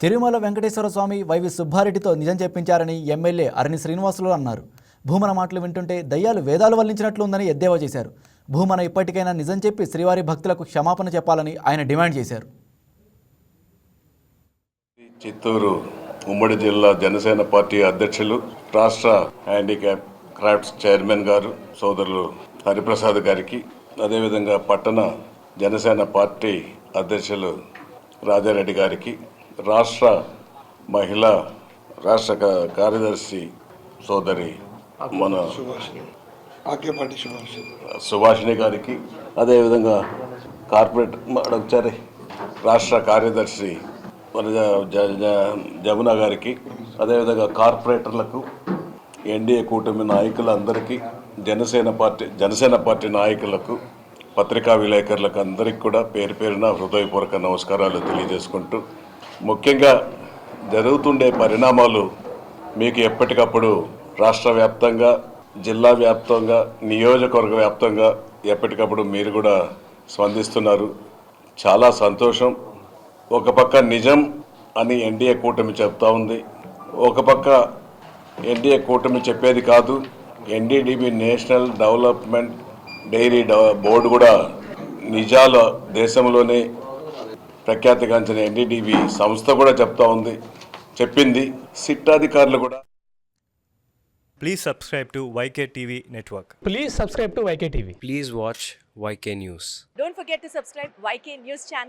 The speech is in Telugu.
తిరుమల వెంకటేశ్వర స్వామి వైవి సుబ్బారెడ్డితో నిజం చెప్పించారని ఎమ్మెల్యే అరణి శ్రీనివాసులు అన్నారు. భూమన మాటలు వింటుంటే దయ్యాలు వేదాలు వల్లించినట్లు ఉందని ఎద్దేవా చేశారు. భూమన ఇప్పటికైనా నిజం చెప్పి శ్రీవారి భక్తులకు క్షమాపణ చెప్పాలని ఆయన డిమాండ్ చేశారు. చిత్తూరు ఉమ్మడి జిల్లా జనసేన పార్టీ అధ్యక్షులు రాష్ట్ర హ్యాండిక్యాప్ క్రాఫ్ట్స్ చైర్మన్ గారు సోదరులు హరిప్రసాద్ గారికి అదేవిధంగా పట్టణ జనసేన పార్టీ అధ్యక్షులు రాజారెడ్డి గారికి రాష్ట్ర మహిళా రాష్ట్ర కార్యదర్శి సోదరి మన సుభాషిణి గారికి అదేవిధంగా కార్పొరేట్ వచ్చారు రాష్ట్ర కార్యదర్శి జమున గారికి అదేవిధంగా కార్పొరేటర్లకు ఎన్డీఏ కూటమి నాయకులందరికీ జనసేన పార్టీ జనసేన పార్టీ నాయకులకు పత్రికా విలేకరులకు అందరికీ కూడా పేరు పేరున హృదయపూర్వక నమస్కారాలు తెలియజేసుకుంటూ ముఖ్యంగా జరుగుతుండే పరిణామాలు మీకు ఎప్పటికప్పుడు రాష్ట్ర వ్యాప్తంగా జిల్లా వ్యాప్తంగా నియోజకవర్గ వ్యాప్తంగా ఎప్పటికప్పుడు మీరు కూడా స్పందిస్తున్నారు. చాలా సంతోషం. ఒక పక్క నిజం అని ఎన్డీఏ కూటమి చెప్తా ఉంది. ఒక పక్క ఎన్డీఏ కూటమి చెప్పేది కాదు. NDDB national development dairy board కూడా నిజాల దేశంలోనే ప్రఖ్యాతి గాంచిన ఎన్డీటీవి సంస్థ కూడా చెప్తా ఉంది. చెప్పింది సిట్టాధికారులు కూడా. Please subscribe to YK TV network please subscribe to YK TV please watch YK news don't forget to subscribe YK news channel